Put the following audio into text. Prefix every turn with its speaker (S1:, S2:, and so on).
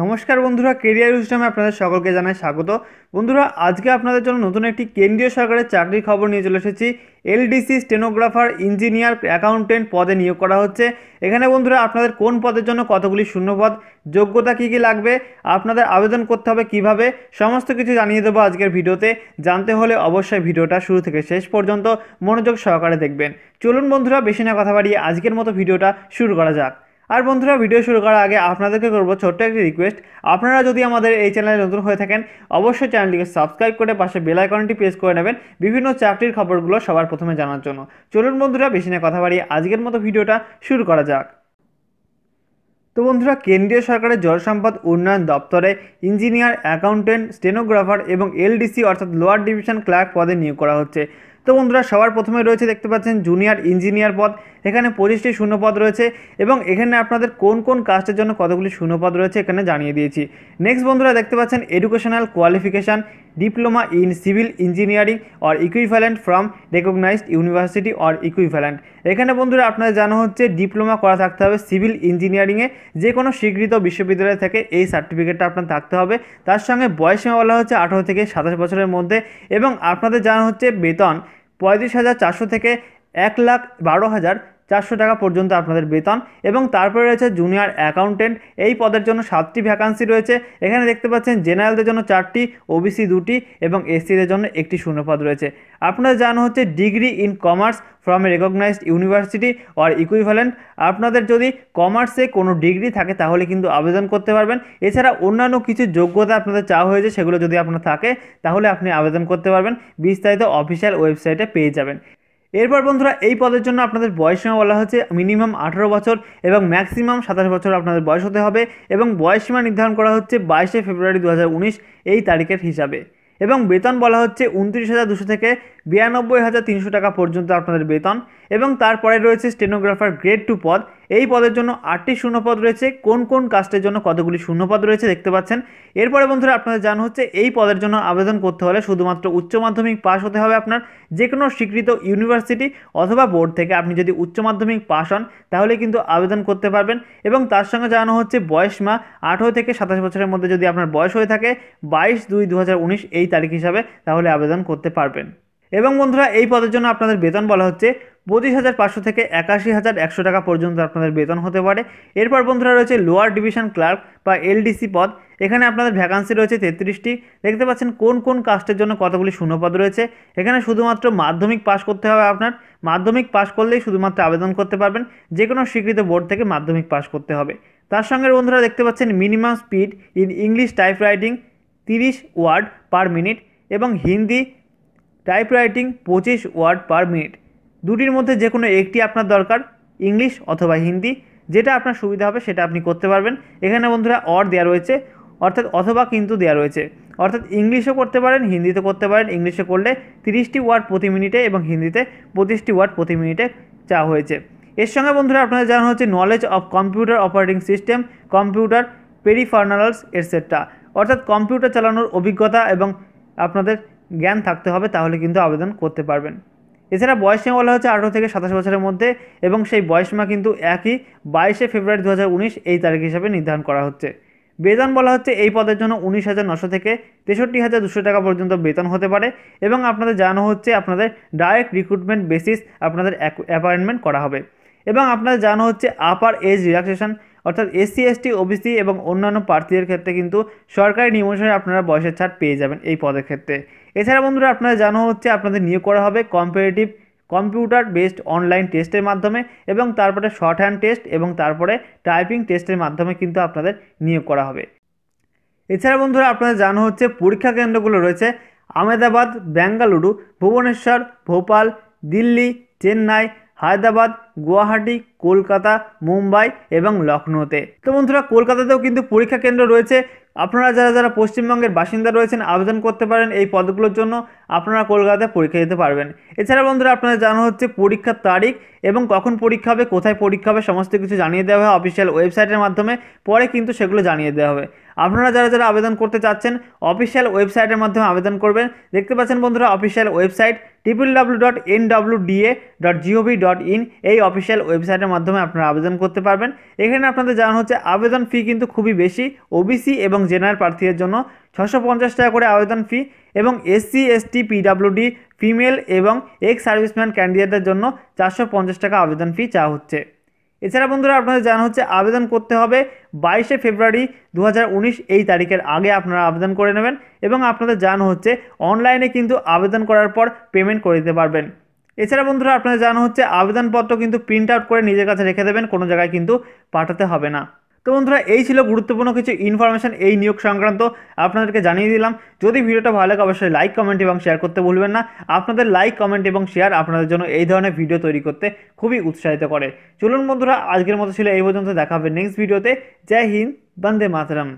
S1: নমস্কার বন্ধুরা, কেরিয়ার সিস্টেমে আপনাদের সকলকে জানাই স্বাগত। বন্ধুরা, আজকে আপনাদের জন্য নতুন একটি কেন্দ্রীয় সরকারের চাকরির খবর নিয়ে চলে এসেছি। এলডিসি স্টেনোগ্রাফার, ইঞ্জিনিয়ার, অ্যাকাউন্টেন্ট পদে নিয়োগ করা হচ্ছে। এখানে বন্ধুরা, আপনাদের কোন পদের জন্য কতগুলি শূন্যপদ, যোগ্যতা কী কী লাগবে, আপনাদের আবেদন করতে হবে কীভাবে, সমস্ত কিছু জানিয়ে দেবো আজকের ভিডিওতে। জানতে হলে অবশ্যই ভিডিওটা শুরু থেকে শেষ পর্যন্ত মনোযোগ সহকারে দেখবেন। চলুন বন্ধুরা, বেশি না কথা বাড়িয়ে আজকের মতো ভিডিওটা শুরু করা যাক। আর বন্ধুরা, ভিডিও শুরু করার আগে আপনাদেরকে করব ছোট্ট একটি রিকোয়েস্ট আপনারা যদি আমাদের এই চ্যানেলে নতুন হয়ে থাকেন, অবশ্যই চ্যানেলটিকে সাবস্ক্রাইব করে পাশে বেল আইকনটি প্রেস করে নেবেন বিভিন্ন চাকরির খবরগুলো সবার প্রথমে জানার জন্য। চলুন বন্ধুরা, বেশি না কথা বাড়িয়ে আজকের মতো ভিডিওটা শুরু করা যাক। তো বন্ধুরা, কেন্দ্রীয় সরকারের জলসম্পদ উন্নয়ন দপ্তরে ইঞ্জিনিয়ার অ্যাকাউন্টেন্ট স্টেনোগ্রাফার এবং এলডিসি অর্থাৎ লোয়ার ডিভিশন ক্লার্ক পদে নিয়োগ করা হচ্ছে। তো বন্ধুরা, সবার প্রথমে রয়েছে দেখতে পাচ্ছেন জুনিয়র ইঞ্জিনিয়ার পদ। এখানে পঁচিশটি শূন্যপদ রয়েছে এবং এখানে আপনাদের কোন কোন কাস্টের জন্য কতগুলি শূন্যপদ রয়েছে এখানে জানিয়ে দিয়েছি। নেক্সট বন্ধুরা, দেখতে পাচ্ছেন educational qualification diploma in civil engineering or equivalent from recognised university or equivalent এখানে বন্ধুরা, আপনাদের জানা হচ্ছে ডিপ্লোমা করা থাকতে হবে সিভিল ইঞ্জিনিয়ারিংয়ে যে কোনো স্বীকৃত বিশ্ববিদ্যালয় থেকে এই সার্টিফিকেটটা আপনার থাকতে হবে। তার সঙ্গে বয়সীমা বলা হচ্ছে আঠারো থেকে সাতাশ বছরের মধ্যে এবং আপনাদের জানা হচ্ছে বেতন। পঁয়ত্রিশ হাজার চারশো থেকে এক লাখ বারো হাজার চারশো টাকা পর্যন্ত আপনাদের বেতন এবং তারপরে রয়েছে জুনিয়র অ্যাকাউন্টেন্ট এই পদের জন্য সাতটি ভ্যাকান্সি রয়েছে। এখানে দেখতে পাচ্ছেন জেনারেলদের জন্য চারটি ওবিসি দুটি এবং এসসিদের জন্য একটি শূন্যপদ রয়েছে। আপনাদের জানা হচ্ছে degree in commerce from a recognised university or equivalent আপনাদের যদি কমার্সে কোনো ডিগ্রি থাকে তাহলে কিন্তু আবেদন করতে পারবেন। এছাড়া অন্যান্য কিছু যোগ্যতা আপনাদের চাওয়া হয়েছে সেগুলো যদি আপনার থাকে, তাহলে আপনি আবেদন করতে পারবেন। বিস্তারিত অফিসিয়াল ওয়েবসাইটে পেয়ে যাবেন। এরপর বন্ধুরা, এই পদের জন্য আপনাদের বয়সসীমা বলা হচ্ছে মিনিমাম আঠারো বছর এবং ম্যাক্সিমাম সাতাশ বছর আপনাদের বয়স হতে হবে এবং বয়সীমা নির্ধারণ করা হচ্ছে বাইশে ফেব্রুয়ারি দু হাজার উনিশ এই তারিখের হিসাবে। এবং বেতন বলা হচ্ছে উনত্রিশ হাজার দুশো থেকে বিরানব্বই হাজার তিনশো টাকা পর্যন্ত আপনাদের বেতন এবং তারপরে রয়েছে স্টেনোগ্রাফার গ্রেড টু পদ। এই পদের জন্য আটটি শূন্যপদ রয়েছে। কোন কোন কাস্টের জন্য কতগুলি শূন্যপদ রয়েছে দেখতে পাচ্ছেন। এরপরে বন্ধুরা আপনাদের জানা হচ্ছে, এই পদের জন্য আবেদন করতে হলে শুধুমাত্র উচ্চ মাধ্যমিক পাশ হতে হবে আপনার যে কোনো স্বীকৃত ইউনিভার্সিটি অথবা বোর্ড থেকে আপনি যদি উচ্চ মাধ্যমিক পাশ হন, তাহলে কিন্তু আবেদন করতে পারবেন এবং তার সঙ্গে জানানো হচ্ছে বয়সমা আঠেরো থেকে সাতাশ বছরের মধ্যে যদি আপনার বয়স হয়ে থাকে, বাইশ দুই দু এই তারিখ হিসাবে তাহলে আবেদন করতে পারবেন। এবং বন্ধুরা, এই পদের জন্য আপনাদের বেতন বলা হচ্ছে পঁচিশ হাজার পাঁচশো থেকে একাশি হাজার একশো টাকা পর্যন্ত আপনাদের বেতন হতে পারে। এরপর বন্ধুরা রয়েছে লোয়ার ডিভিশন ক্লার্ক বা এলডিসি পদ। এখানে আপনাদের ভ্যাকান্সি রয়েছে তেত্রিশটি। দেখতে পাচ্ছেন কোন কোন কাস্টের জন্য কতগুলি শূন্যপদ রয়েছে। এখানে শুধুমাত্র মাধ্যমিক পাশ করতে হবে আপনার। মাধ্যমিক পাশ করলেই শুধুমাত্র আবেদন করতে পারবেন। যে কোনো স্বীকৃত বোর্ড থেকে মাধ্যমিক পাশ করতে হবে। তার সঙ্গে বন্ধুরা দেখতে পাচ্ছেন minimum speed in English typewriting তিরিশ ওয়ার্ড পার মিনিট এবং হিন্দি টাইপরাইটিং পঁচিশ ওয়ার্ড পার মিনিট। দুটির মধ্যে যে কোনো একটি আপনার দরকার, ইংলিশ অথবা হিন্দি, যেটা আপনার সুবিধা হবে সেটা আপনি করতে পারবেন। এখানে বন্ধুরা অর দেওয়া রয়েছে, অর্থাৎ অথবা কিন্তু দেওয়া রয়েছে। অর্থাৎ ইংলিশও করতে পারেন হিন্দিতে করতে পারেন। ইংলিশে করলে তিরিশটি ওয়ার্ড প্রতি মিনিটে এবং হিন্দিতে পঁচিশটি ওয়ার্ড প্রতি মিনিটে চাওয়া হয়েছে। এর সঙ্গে বন্ধুরা আপনাদের জানা হচ্ছে knowledge of computer operating system computer peripherals etcetera অর্থাৎ কম্পিউটার চালানোর অভিজ্ঞতা এবং আপনাদের জ্ঞান থাকতে হবে, তাহলে কিন্তু আবেদন করতে পারবেন। এছাড়া বয়সীমা বলা হচ্ছে আঠারো থেকে সাতাশ বছরের মধ্যে এবং সেই বয়সীমা কিন্তু একই বাইশে ফেব্রুয়ারি দু হাজার উনিশ এই তারিখ হিসাবে নির্ধারণ করা হচ্ছে। বেতন বলা হচ্ছে এই পদের জন্য উনিশ হাজার নশো থেকে তেষট্টি হাজার দুশো টাকা পর্যন্ত বেতন হতে পারে এবং আপনাদের জানানো হচ্ছে আপনাদের ডাইরেক্ট রিক্রুটমেন্ট বেসিস আপনাদের অ্যাপয়েন্টমেন্ট করা হবে। এবং আপনাদের জানানো হচ্ছে আপার এজ রিল্যাক্সেশন অর্থাৎ এসসি এসটি ওবিসি এবং অন্যান্য প্রার্থীদের ক্ষেত্রে কিন্তু সরকারি নিয়মনুসারে আপনারা বয়সের ছাড় পেয়ে যাবেন এই পদের ক্ষেত্রে। এছাড়া বন্ধুরা আপনারা জানা হচ্ছে আপনাদের নিয়োগ করা হবে কম্পারেটিভ কম্পিউটার বেসড অনলাইন টেস্টের মাধ্যমে এবং তারপরে শর্ট হ্যান্ড টেস্ট এবং তারপরে টাইপিং টেস্টের মাধ্যমে কিন্তু আপনাদের নিয়োগ করা হবে। এছাড়া বন্ধুরা আপনাদের জানা হচ্ছে পরীক্ষা কেন্দ্রগুলো রয়েছে আহমেদাবাদ বেঙ্গালুরু ভুবনেশ্বর, ভোপাল, দিল্লি, চেন্নাই হায়দ্রাবাদ, গুয়াহাটি, কলকাতা, মুম্বাই এবং লখনৌতে। তো বন্ধুরা, কলকাতাতেও কিন্তু পরীক্ষা কেন্দ্র রয়েছে। আপনারা যারা যারা পশ্চিমবঙ্গের বাসিন্দা রয়েছেন, আবেদন করতে পারেন এই পদগুলোর জন্য। আপনারা কলকাতায় পরীক্ষা দিতে পারবেন। এছাড়া বন্ধুরা, আপনাদের জানা হচ্ছে পরীক্ষার তারিখ এবং কখন পরীক্ষা হবে, কোথায় পরীক্ষা হবে, সমস্ত কিছু জানিয়ে দেওয়া হয় অফিসিয়াল ওয়েবসাইটের মাধ্যমে। পরে কিন্তু সেগুলো জানিয়ে দেওয়া হবে। আপনারা যারা যারা আবেদন করতে চাচ্ছেন অফিসিয়াল ওয়েবসাইটের মাধ্যমে আবেদন করবেন। দেখতে পাচ্ছেন বন্ধুরা official website triple W dot N W DA dot GOV dot in এই অফিসিয়াল ওয়েবসাইটের মাধ্যমে আপনারা আবেদন করতে পারবেন। এখানে আপনাদের জানানো হচ্ছে, আবেদন ফি কিন্তু খুবই বেশি ওবিসি এবং জেনারেল প্রার্থীদের জন্য ছশো পঞ্চাশ টাকা করে আবেদন ফি এবং এসসি এসটি পিডাব্লিউডি ফিমেল এবং এক্স সার্ভিসম্যান ক্যান্ডিডেটদের জন্য চারশো পঞ্চাশ টাকা আবেদন ফি চাওয়া হচ্ছে। এছাড়া বন্ধুরা আপনাদের জানা হচ্ছে আবেদন করতে হবে বাইশে ফেব্রুয়ারি দু হাজার উনিশ এই তারিখের আগে আপনারা আবেদন করে নেবেন এবং আপনাদের জানা হচ্ছে অনলাইনে কিন্তু আবেদন করার পর পেমেন্ট করে দিতে পারবেন। এছাড়া বন্ধুরা আপনাদের জানা হচ্ছে আবেদনপত্র কিন্তু প্রিন্ট আউট করে নিজের কাছে রেখে দেবেন, কোনো জায়গায় কিন্তু পাঠাতে হবে না। তো বন্ধুরা, এই ছিল গুরুত্বপূর্ণ কিছু ইনফরমেশন এই নিয়োগ সংক্রান্ত। আপনাদেরকে জানিয়ে দিলাম, যদি ভিডিওটা ভালো লাগে, অবশ্যই লাইক কমেন্ট এবং শেয়ার করতে ভুলবেন না। আপনাদের লাইক কমেন্ট এবং শেয়ার আপনাদের জন্য এই ধরনের ভিডিও তৈরি করতে খুবই উৎসাহিত করে। চলুন বন্ধুরা, আজকের মতো ছিল এই পর্যন্ত। দেখা হবে নেক্সট ভিডিওতে জয় হিন্দ, বন্দে মাতরম।